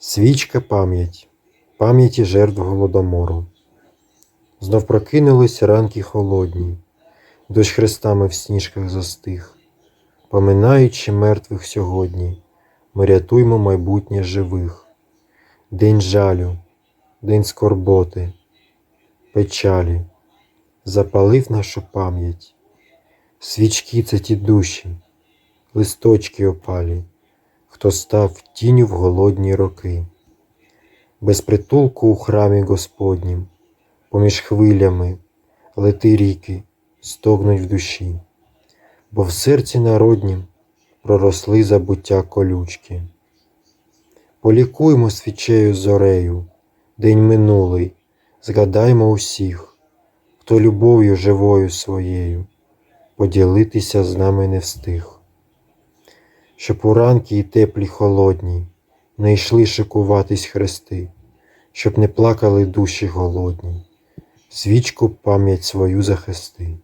Свічка пам'ять, пам'яті жертв голодомору. Знов прокинулись ранки холодні, дощ хрестами в сніжках застиг. Поминаючи мертвих сьогодні, ми рятуймо майбутнє живих. День жалю, день скорботи, печалі, запалив нашу пам'ять. Свічки це ті душі, листочки опалі, хто став тінню в голодні роки. Без притулку у храмі Господнім, поміж хвилями, лети ріки, стогнуть в душі, бо в серці народнім проросли забуття колючки. Полікуймо свічею зорею, день минулий, згадаймо усіх, хто любов'ю живою своєю поділитися з нами не встиг. Щоб у ранки і теплі холодні не йшли шикуватись хрести, щоб не плакали душі голодні, свічку пам'ять свою захисти.